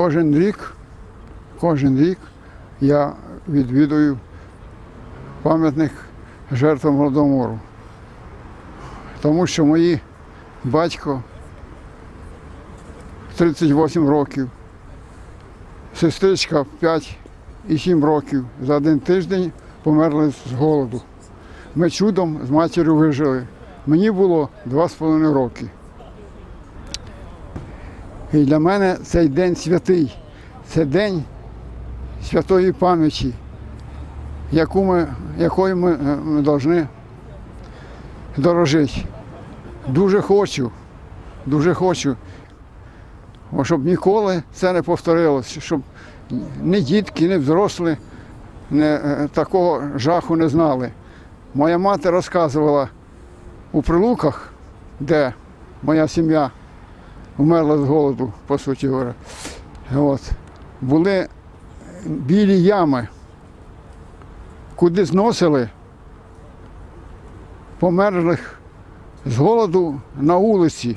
Кожен рік, кожен рік я відвідую пам'ятник жертвам Голодомору. Тому що мої батько 38 років, сестричка 5 і 7 років за один тиждень померли з голоду. Ми чудом з матір'ю вижили. Мені було 2,5 роки. І для мене цей день святий. Це день святої пам'яті, яку ми, якою ми, е, повинні дорожити. Дуже хочу, дуже хочу, щоб ніколи це не повторилося, щоб ні дітки, ні взрослі не, е, такого жаху не знали. Моя мати розказувала у Прилуках, де моя сім'я вмерла з голоду, по суті говоря. От. Були білі ями, куди зносили померлих з голоду на вулиці.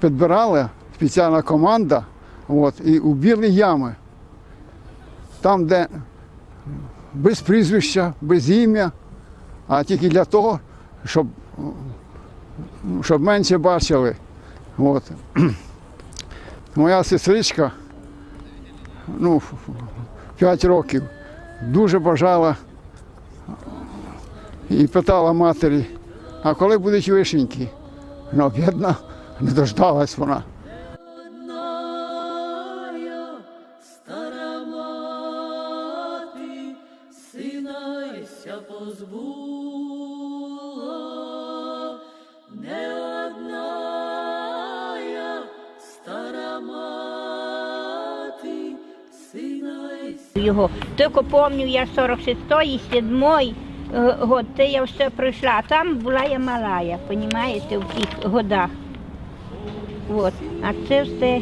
Підбирала спеціальна команда от, і у білі ями. Там, де без прізвища, без ім'я, а тільки для того, щоб, щоб менше бачили. От. Моя сестричка, ну, 5 років, дуже бажала і питала матері, а коли будуть вишеньки? Ну, бідна, не дождалась вона. Стара мати сина ся позбула, його. Тільки пам'ятаю, я 46-й, 7-й е, год, це я все пройшла. А там була я малая, розумієте, в тих годах. От. А це все.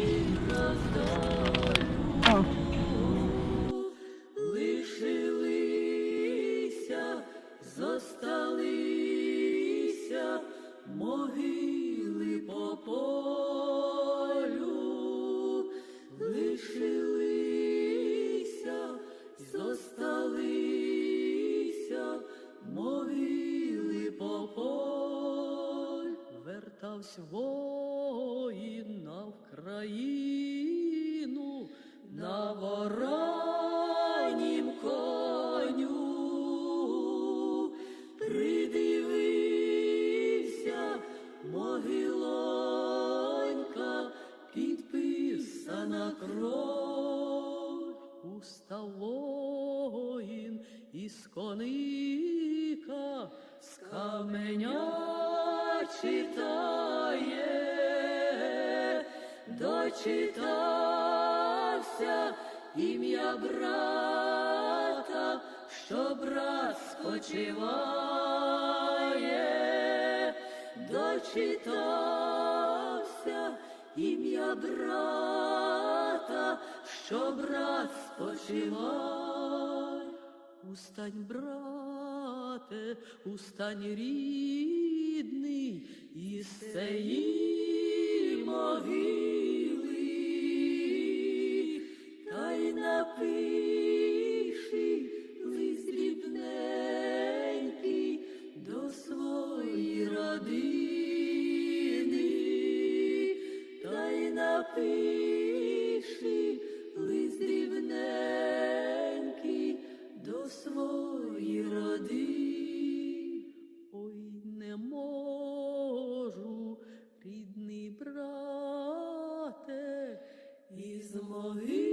Вертався воїн на Вкраїну на воронім коню, придивився могилонька, підписана кров, устав воїн із коника, з читає, дочитався ім'я брата, що брат спочиває, дочитався ім'я брата, що брат спочиває. Устань, брате, устань рідний, із цієї могили, та й напиши лист дрібненький до своєї родини, та й напиши із могили